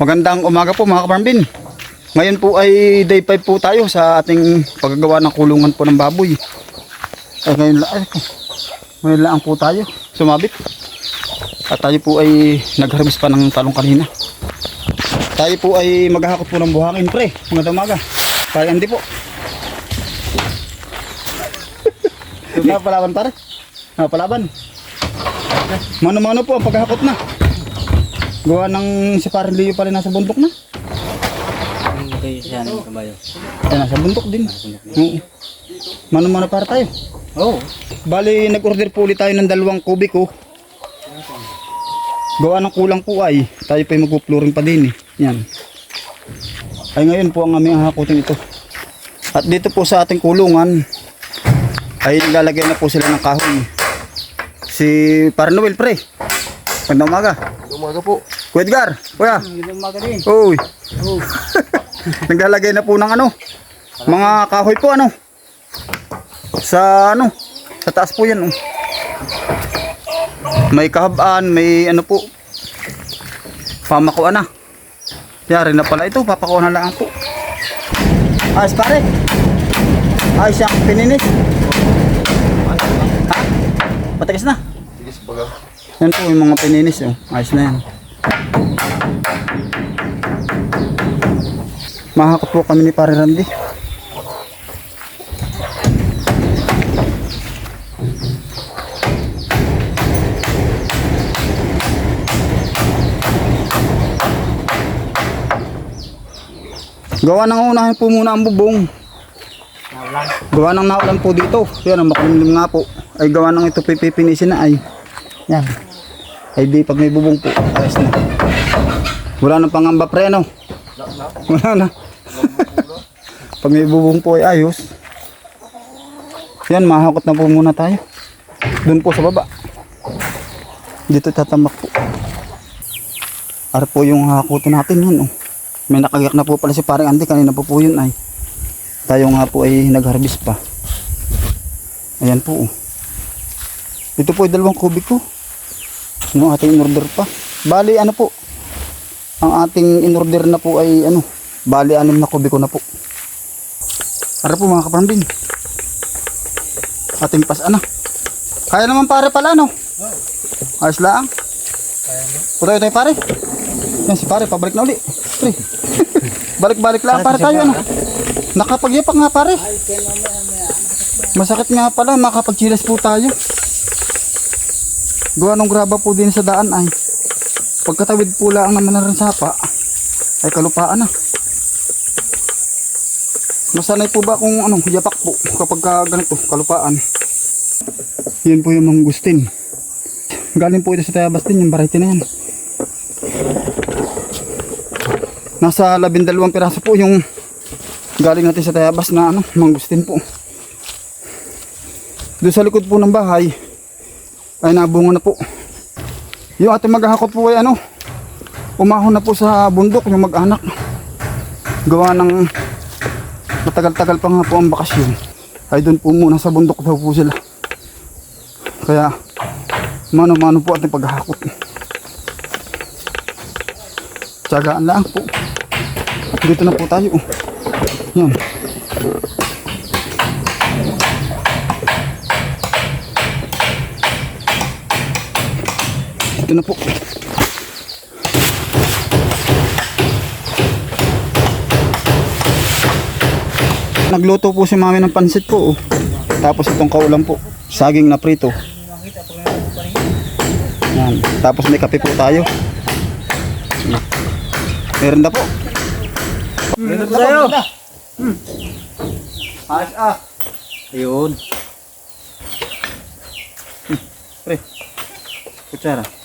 Magandang umaga po mga kaparambin. Ngayon po ay day 5 po tayo sa ating paggagawa ng kulungan po ng baboy. Ay ngayon lang, ay, ngayon lang po tayo sumabit. At tayo po ay nagharvest pa ng talong kanina. Tayo po ay maghahakot po ng buhangin pre. Magandang umaga. Kaya hindi po. Napalaban pare. Napalaban. Mano-mano po ang paghahakot na. Gawa ng si Parin Leo pa rin nasa bundok na. Okay, siya ng kabayo. Ay, nasa bundok din. Oo. Mano-mano para tayo. Oo. Bali, nag-order po ulit tayo ng dalawang kubiko. Gawa ng kulang po ay, tayo pa mag-flooring pa din eh. Yan. Ay ngayon po ang aming hakutin ito. At dito po sa ating kulungan, ay lalagay na po sila ng kahoy. Si Parnoel pre. Magandang umaga. Umaga po. Kuya Edgar, kuya. Magandang umaga din. Uy. Naglalagay na po ng ano, mga kahoy po ano. Sa ano, sa taas po yan. Oh. May kahabaan, may ano po. Pamakuan na. Yari na pala ito, papakuan na lang po. Ayos pare. Ayos siyang pininis. Matigas na. Sige, baga. Yan po yung mga pininis. Oh. Ayos na yan. Mahakot po kami ni Pare Randy. Gawa ng unahin po muna ang bubong. Naulan. Gawa ng naulan po dito. Yan ang makulimlim nga po. Ay gawa ng ito pipipinisin na ay. Yan. Ay di pag may bubong po. Ayos na. Wala nang pangamba pre no? Wala na. pag may bubong po ay ayos. Yan mahakot na po muna tayo. Doon po sa baba. Dito tatamak po. Ara po yung hakutin natin yan oh. May nakagiyak na po pala si parang Andy. Kanina po po yun ay. Tayo nga po ay nag-harvest pa. Ayan po. oh. Ito po ay dalawang kubiko. Yung ating in-order pa. Bali ano po. Ang ating in-order na po ay ano. Bali anim na kubiko na po. Para po mga kaparambin. Ating pas ano. Kaya naman pare pala no. Ayos lang. Putoy tayo pare. Yan si pare pabalik na uli. Pre. Balik-balik lang pare tayo ano. Nakapagyapak nga pare. Masakit nga pala, makapagchilas po tayo. Gawa ng graba po din sa daan ay. Pagkatawid po lang naman na sapa, ay kalupaan na. Masanay po ba kung ano, yapak po kapag ka ganito, kalupaan. Yan po yung mangustin. Galing po ito sa Tayabas din, yung variety na yan. Nasa labindalawang piraso po yung galing natin sa Tayabas na ano, mangustin po. Doon sa likod po ng bahay ay nabunga na po. Yung ating maghahakot po ay ano, umahon na po sa bundok yung mag-anak. Gawa ng matagal-tagal pa nga po ang bakasyon. Ay doon po muna sa bundok daw po sila. Kaya mano-mano po ating paghahakot. Tsagaan lang po. Dito na po tayo. Yan. Ito na po. Nagluto po si mami ng pansit po. Oh. Tapos itong kaulam po. Saging na prito. Yan. Tapos may kape po tayo. Meron na po. Meron na tayo. Hmm. Ayos ah. Ayun. Pre. Kutsara.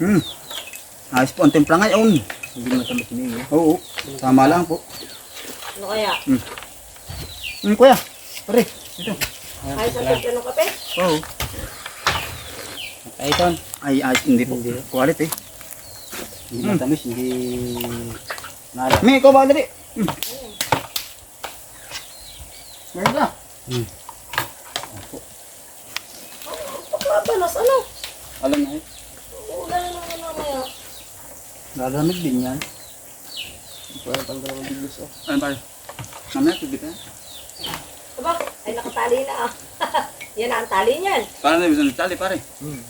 Hmm. Ayos po ang timpla ngayon. Hindi matamis ni eh. Oo. Tama lang po. Ano kaya? Hmm, kuya. Pre. Ito. Ayos ang timpla ng kape? Oo. Ay, ito. Ay, ay, hindi po. Hindi. Quality. Hindi matamis, hindi... Nala. May ikaw ba dali? Hmm. Meron na. Pagkabalas, ano? Alam na eh. Ulan na naman mamaya. Gagamit din yan. Para tanggal ang biglas oh. Ano ba? Mamaya, tubig na. Aba, ay nakatali na ah. Yan na ang tali niyan. Paano na ibig tali pare? Hmm.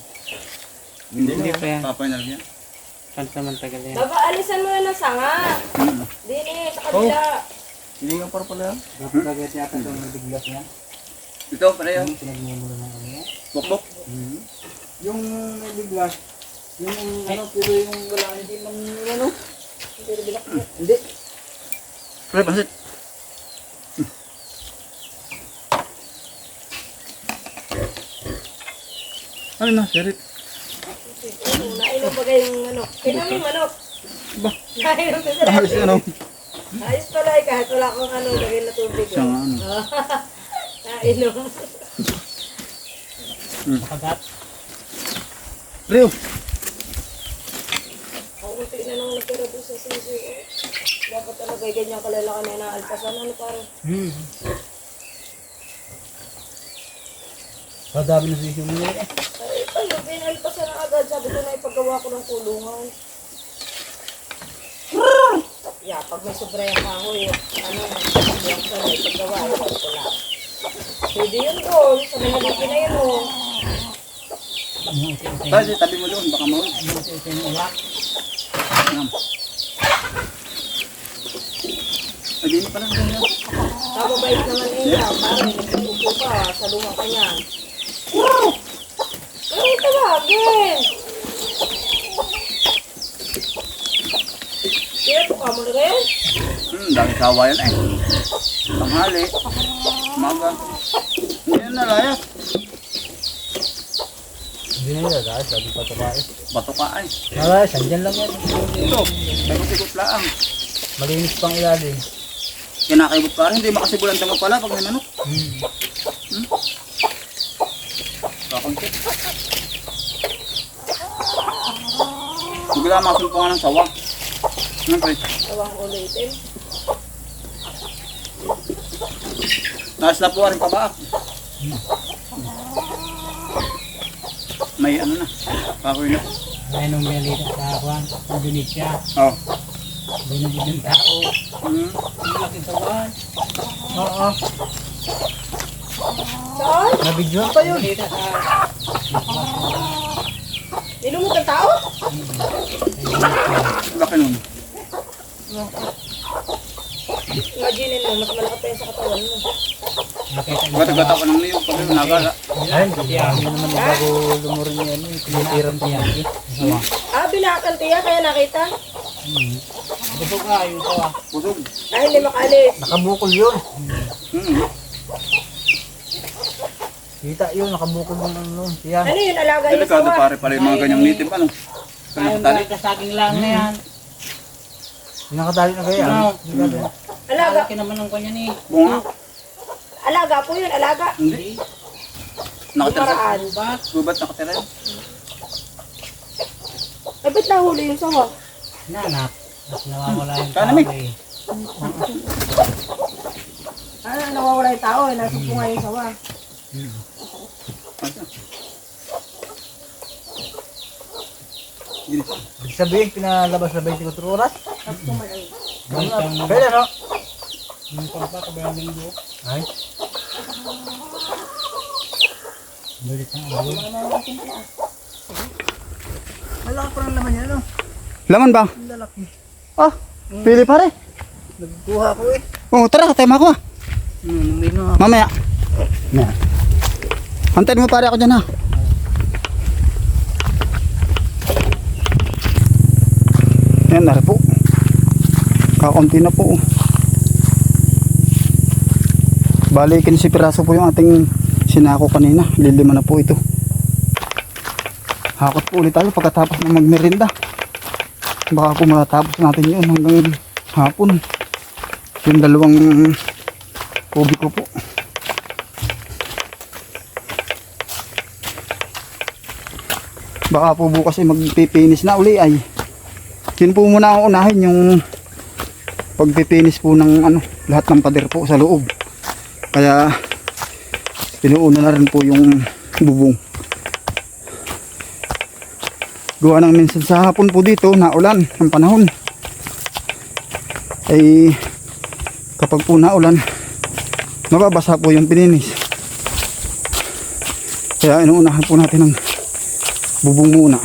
Hindi pa yan. Papay na yan. Pansamantagal yan. Baba, alisan mo yan ng sanga. Hmm. Dini, sa kabila. Hindi nga para pala yan. Dapat agad yata itong nabiglas yan. Ito, pare yun. Pinagmumulo ng ano yan. Bukbok. Yung nabiglas, yung ano, pero yung wala, hindi man ano. Hindi rin bilak mo. Hindi. Pare, pansit. Ano na, sirit. Ano, nainom ba kayong ano? Kainom yung manok. Ba? Nainom ka sa Ayos ano? Ayos pala eh, kahit wala akong ano, lagay na tubig. Siya nga ano. Nainom. Pagat. Rio. Ang unti na nang eh. Dapat talaga ay ganyan kalalaki na inaalpasan. Ano parang, Hmm. Madami na sisyo mo eh. ay, tayo, pinalpasan na agad. Sabi ko na ipagawa ko ng kulungan. Yeah, pag may sobra yung kahoy, ano, yung sa may paggawa, sabi ko lang. Pwede yun doon, sa may haliki na yun oh. Pare, tabi mo doon, baka mawala. Yan. Ay, di na pala. ganyan. Kababait naman niya, parang nagpupo ka sa luma ka niyan. Ay, tawagin! Kaya po ka mo rin? Hmm, dami sawa yan eh. Tanghali. Umaga. Hindi na nalayas. Hindi na yun, dahil sabi pa ito kain. Bato ka ay. Nala, sandyan lang yan. Ito, ikot-ikot lang. Malinis pang ilalim. Kinakaibot pa rin, hindi makasibulan mo pala pag may manok. Hmm. Kakonti. Bigla makasumpungan ng sawa. Siyempre, Tawang ulitin. nais na po rin kabaak. May ano na, kakoy na. Ay, nung melita sa Juan, mabinig siya. Oh. Binubog yung tao. Hmm. Ang laking sawan. Oo. Saan? Nabidyoan pa yun. Melita sa... Nilumot ang tao? Laki nun. Imagine mo, mas malaki pa yun sa katawan mo. Gata-gata ko ng pag may nagala. Ay, hindi naman bago lumurin niya. Ano, tinitiram niya. Sawa. Ah, binakan tiya, kaya nakita? Busog nga yung sawa. Busog. Ay, hindi makalis. Nakabukol yun. Hmm. Kita yun, nakabukol ng ano. Yan. Ano yun, alaga yung Delikado pare pala yung mga ganyang native ano. Kaya nakatali. kasaging lang na yan. Nakatali na kaya? Ano? No. Alaga, naman ng kanya ni. Bunga. alaga po yun, alaga. Hindi. Nakatira sa Paraan. Ubat. gubat nakatira yun. Ay, ba't nahuli yung sawa? Nanap. At nawawala yung tao eh. Ah, nawawala yung tao, eh. Nasupunga yung sawa. Ibig sabihin, pinalabas na 24 oras? Tapos tumalang. Pwede no? Yung pampa, kabayang linggo. Ay. Balik na ako. Malaki pa ng laman yan, no? Laman ba? Lalaki. Ah, pili pare. Nagkuha ko eh. Oh, tara, tayo makuha. Hmm, may no. Mamaya. Na. Antayin mo pare ako dyan ha. Yan, nari po. Kakunti na po. Balikin si Piraso po yung ating sinako kanina. Lilima na po ito. Hakot po ulit tayo pagkatapos ng magmerinda. Baka po matatapos natin yun hanggang hapon. Yung dalawang kubi ko po. Baka po bukas ay magpipinis na uli ay. Yun po muna ang unahin yung pagpipinis po ng ano, lahat ng pader po sa loob. Kaya pinuuna na rin po yung bubong. Gawa ng minsan sa hapon po dito, naulan ang panahon. Ay kapag po naulan, mababasa po yung pininis. Kaya inuunahan po natin ng bubong muna.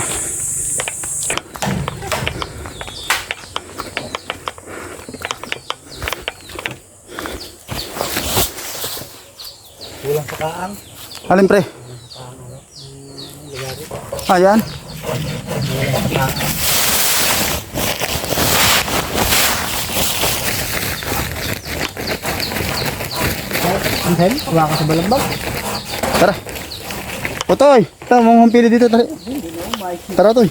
Kulang sa kaang. Alin pre? Ayan. Anten, wala ka sa balagbag. Tara. Otoy, tara mong pili dito tara. Tara toy.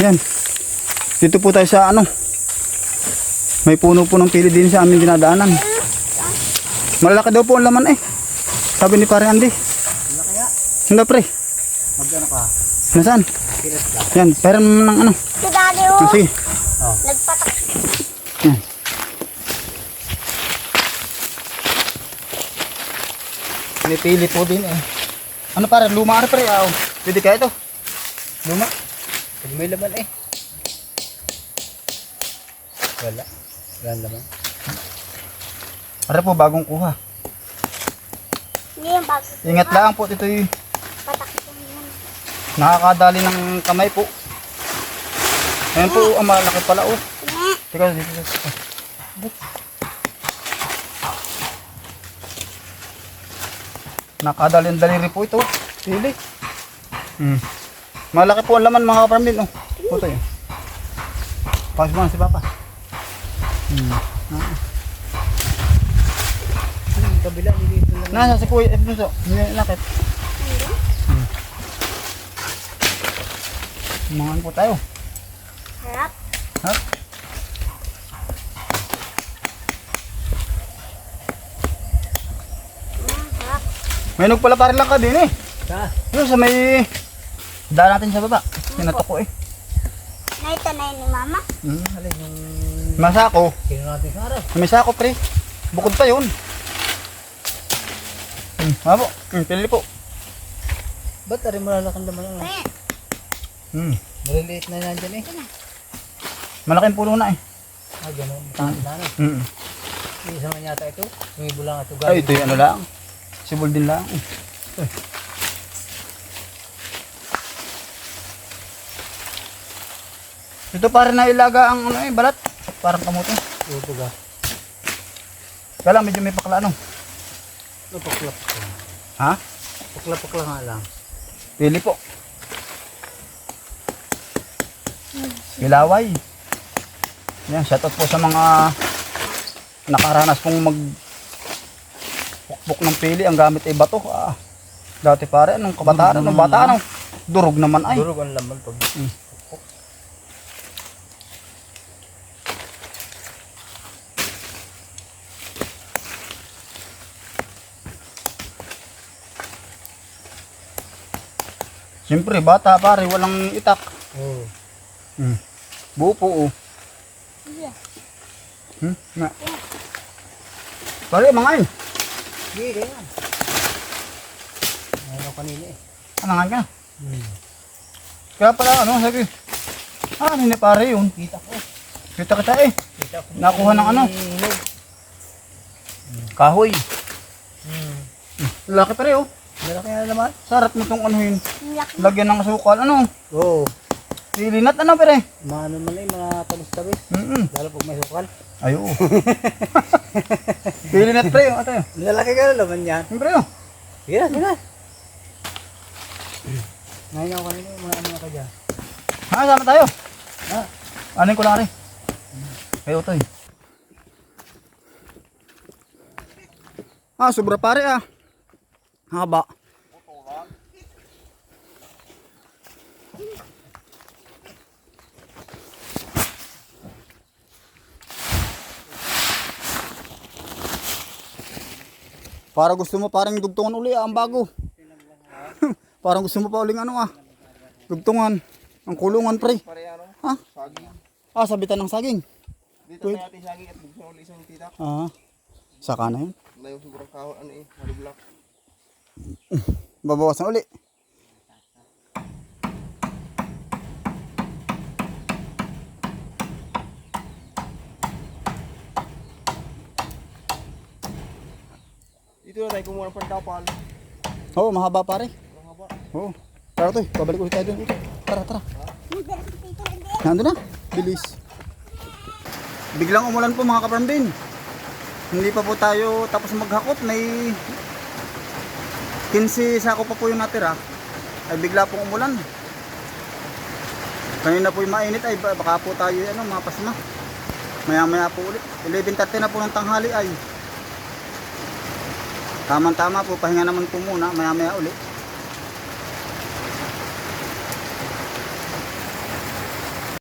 Yan. Dito po tayo sa ano. May puno po ng pili din sa aming dinadaanan. Malaki daw po ang laman eh. Sabi ni pare Andy. Hindi pre. Magkano ka? Nasaan? Pilit ka. Yan, pera mo ng ano. Si Daddy, oh. Ah, sige. Nagpatak. Yan. Pinipili po din eh. Ano pare, luma ano pre? Ah, pwede kaya ito? Luma? Pag may laman eh. Wala. Wala laman. Pare po, bagong kuha. Ingat lang po, ito yung nakakadali ng kamay po. Ayan po, ang malaki pala oh. Teka, dito, dito. Nakadali ang daliri po ito. Pili. Hmm. Malaki po ang laman mga kaparmin oh. Puto yun. Pass mo na si Papa. Yung kabila, nilito lang. Nasa si Kuya, eh, puso. Hindi nakit. Hmm. Mangan po tayo. Harap. Ha? Mm, harap. May nog pala parang lang ka din eh. Ka. Yun sa may daan natin sa baba. Pinatok ko eh. Na ito na yun ni Mama. Hmm. Alin yung... Masako. Sino natin sa harap? May sako pre. Bukod pa yun. Hmm. Po? Hmm, pili po. Ba't ari malalaking laman ano? Hmm. Maliliit na nandyan eh. Malaking puno na eh. Ah, ganun. Mataas na ano. Hmm. Yung isa man yata ito. Yung ibo lang ito. Ay, ito yung ano lang. Sibol din lang. Ito para na ilaga ang ano eh, balat. Parang kamote. Ito ga. Kaya lang, medyo may pakla ano. Ito paklap. Ha? Paklap-pakla nga lang. Pili po. Kilaway. Yan, shoutout po sa mga nakaranas pong mag pukpok ng pili. Ang gamit ay bato. Ah, dati pare, anong kabataan, anong bata, ano? Durog naman ay. Durog ang laman pag... Siyempre, bata pare, walang itak. Oo. Hmm. Buo po, oh. Hmm? Na. Pare, mga yun. Hindi, ganyan. Ano kanina eh. Anangan ka. Hmm. Kaya pala, ano, sabi. Ah, nini pare yun. Kita ko. Kita kita eh. Kita ko. Nakuha ng ano? Hinog. Kahoy. Hmm. Laki pare, oh. Malaki na naman. Sarap mo tong anuhin. Ang laki. Lagyan ng asukal. Ano? Oo. Lilinat ano pare? Mga ano man eh, mga tamis-tamis. Mm Lalo pag may sukal. Ayo. Lilinat pre, oh. Ate. Lalaki ka na naman yan. Siyempre, oh. Sige na, sige na. Ngayon ako kanina, mga ano ka dyan. Ha, sama tayo. Ha? Anin ko lang rin. Ay, utoy. Ah, sobra pare ah. Haba. Para gusto mo parang dugtungan uli ah, ang bago. parang gusto mo pa uling ano ah. Dugtungan. Ang kulungan pre. Ha? Ah, sabitan ng saging. Dito na natin saging at ulit isang tita. Ah, saka na yun. Layo sobrang kahon ano eh, block. Babawasan uli. Dito na tayo kumuha ng pantapal. Oo, mahaba pare. Ang haba. Oo. Tara to, babalik ulit tayo doon. Tara, tara. Nandun na. Bilis. Biglang umulan po mga kaparambin. Hindi pa po tayo tapos maghakot. May 15 sako pa po yung natira. Ay bigla pong umulan. Kanina po yung mainit ay ba- baka po tayo ano, mapasma. Maya maya po ulit. 11.30 na po ng tanghali ay. Tamang tama po, pahinga naman po muna. Maya maya ulit.